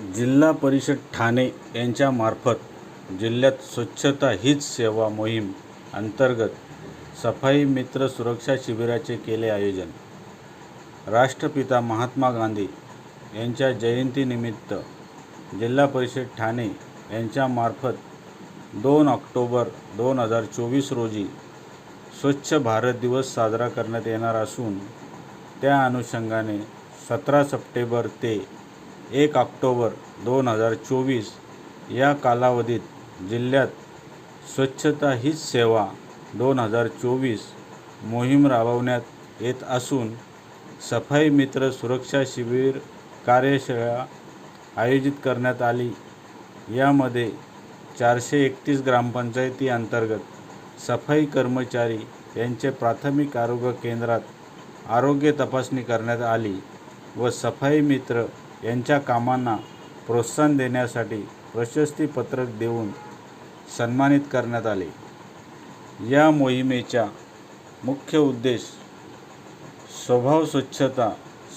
जिल्हा परिषद ठाणे यांच्यामार्फत जिल्ह्यात स्वच्छता हीच सेवा मोहीम अंतर्गत सफाई मित्र सुरक्षा शिबिराचे केले आयोजन. राष्ट्रपिता महात्मा गांधी यांच्या जयंतीनिमित्त जिल्हा परिषद ठाणे यांच्यामार्फत दोन ऑक्टोबर दोन हजार चोवीस रोजी स्वच्छ भारत दिवस साजरा करण्यात येणार असून त्या अनुषंगाने सतरा सप्टेंबर ते एक ऑक्टोबर दोन हजार चोवीस या कालावधीत जिल्ह्यात स्वच्छता हीच सेवा दोन हजार चोवीस मोहीम राबवण्यात येत असून सफाई मित्र सुरक्षा शिबिर कार्यशाळा आयोजित करण्यात आली. यामध्ये चारशे एकतीस ग्रामपंचायती अंतर्गत सफाई कर्मचारी यांचे प्राथमिक आरोग्य केंद्रात आरोग्य तपासणी करण्यात आली व सफाई मित्र यांच्या कामांना प्रोत्साहन देण्यासाठी प्रशस्तीपत्रक देऊन सन्मानित करण्यात आले. या मोहिमेचा मुख्य उद्देश स्वभाव स्वच्छता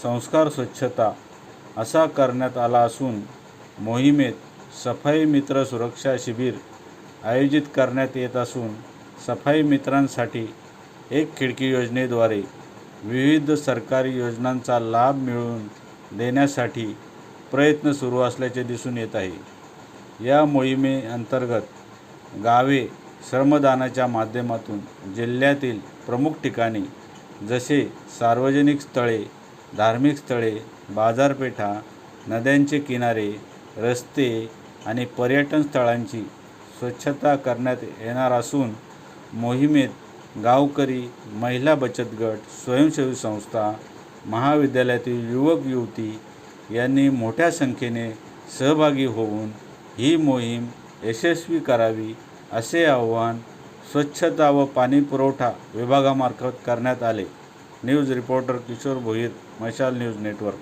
संस्कार स्वच्छता असा करण्यात आला असून मोहिमेत सफाई मित्र सुरक्षा शिबिर आयोजित करण्यात येत असून सफाई मित्रांसाठी एक खिडकी योजनेद्वारे विविध सरकारी योजनांचा लाभ मिळवून देण्यासाठी प्रयत्न सुरू असल्याचे दिसून येत आहे. या मोहिमेअंतर्गत गावे श्रमदानाच्या माध्यमातून जिल्ह्यातील प्रमुख ठिकाणी जसे सार्वजनिक स्थळे धार्मिक स्थळे बाजारपेठा नद्यांचे किनारे रस्ते आणि पर्यटन स्थळांची स्वच्छता करण्यात येणार असून मोहिमेत गावकरी महिला बचत गट स्वयंसेवी संस्था महाविद्यालयातील युवक युवती यांनी मोठ्या संख्येने सहभागी होऊन ही मोहीम यशस्वी करावी असे आवाहन स्वच्छता व पाणी पुरवठा विभागामार्फत करण्यात आले. न्यूज रिपोर्टर किशोर भोईर मशाल न्यूज नेटवर्क.